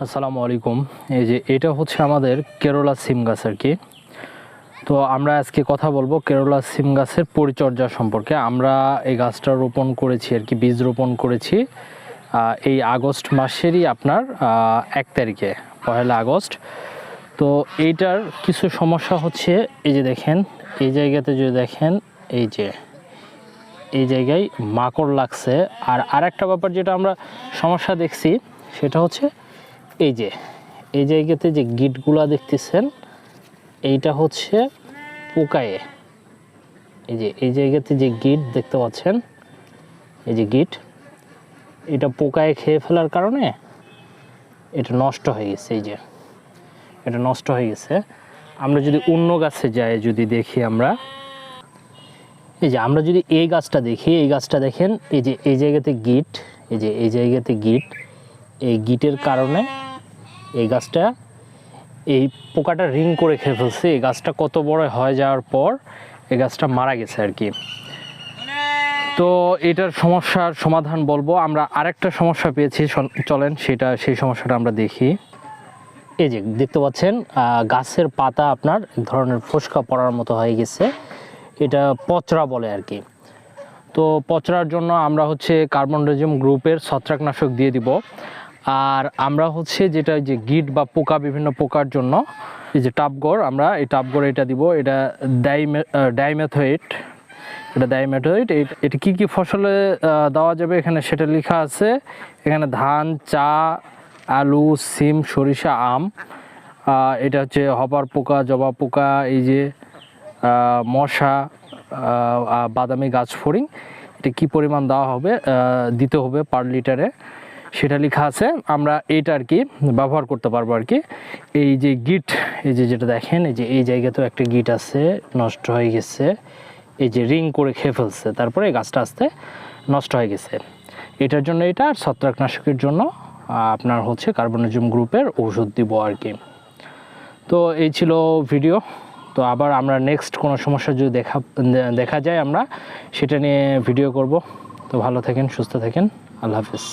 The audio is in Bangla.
আসসালামু আলাইকুম। এই যে এটা হচ্ছে আমাদের কেরলা সিম গাছ আর কি। তো আমরা আজকে কথা বলব কেরলা সিম গাছের পরিচর্যা সম্পর্কে। আমরা এই গাছটা রোপণ করেছি আর কি, বীজ রোপণ করেছি এই আগস্ট মাসেরই আপনার এক তারিখে পয়লা আগস্ট। তো এইটার কিছু সমস্যা হচ্ছে, এই যে দেখেন, এই জায়গাতে যদি দেখেন, এই যে, এই জায়গায় মাকড় লাগছে। আর আরেকটা ব্যাপার যেটা আমরা সমস্যা দেখছি, সেটা হচ্ছে এই যে, এই জায়গাতে যে গিটগুলা দেখতেছেন, এইটা হচ্ছে পোকায়ে। এই যে, এই জায়গাতে যে গিট দেখতে পাচ্ছেন, এই যে গিট, এটা পোকায় খেয়ে ফেলার কারণে এটা নষ্ট হয়ে গেছে, এই যে। এটা নষ্ট হয়ে গেছে। আমরা যদি অন্য গাছে যাই, যদি দেখি আমরা, এই যে, আমরা যদি এই গাছটা দেখি, এই গাছটা দেখেন, এই যে, এই জায়গাতে গিট, এই যে, এই জায়গাতে গিট, এই গিটের কারণে এই গাছটা, এই পোকাটা রিং করে খেয়ে ফেলছে। এই গাছটা কত বড় হয়ে যাওয়ার পর এই গাছটা মারা গেছে আর কি। তো এটার সমস্যার সমাধান বলব। আমরা আরেকটা সমস্যা পেয়েছি চলেন সেটা, সেই সমস্যাটা আমরা দেখি। এই যে দেখতে পাচ্ছেন গাছের পাতা আপনার ধরনের ফোসকা পড়ার মতো হয়ে গেছে। এটা পচরা বলে আর কি। তো পচরার জন্য আমরা হচ্ছে কার্বন কার্বনডাইজম গ্রুপের ছত্রাকনাশক দিয়ে দিব। আর আমরা হচ্ছে যেটা যে গিট বা পোকা, বিভিন্ন পোকার জন্য, এই যে টাপগড় আমরা এই টাপগড় এটা দিব। এটা ডাইমে ডাইমেথোয়েট। এটা ডাইমেথোয়েট এটা কী কী ফসলে দেওয়া যাবে এখানে সেটা লেখা আছে। এখানে ধান, চা, আলু, সিম, সরিষা, আম এটা হচ্ছে হবার পোকা, জবা পোকা, এই যে মশা বাদামি গাছ ফড়িং। এটা কী পরিমাণ দেওয়া হবে? দিতে হবে পার লিটারে। সেটা লেখা আছে, আমরা এটা আর কি ব্যবহার করতে পারব আর কি। এই যে গিট এই যে যেটা দেখেন, এই যে এই জায়গাতেও একটা গিট আছে, নষ্ট হয়ে গেছে। এই যে রিং করে খেয়ে ফেলছে, তারপরে এই গাছটা আস্তে নষ্ট হয়ে গেছে। এটার জন্য এটা আর ছত্রাকনাশকের জন্য আপনার হচ্ছে কার্বনিজম গ্রুপের ওষুধ দিব আর কি। তো এই ছিল ভিডিও তো আবার আমরা নেক্সট কোনো সমস্যা যদি দেখা দেখা যায় আমরা, সেটা নিয়ে ভিডিও করব। তো ভালো থাকেন, সুস্থ থাকেন। আল্লাহ হাফিজ।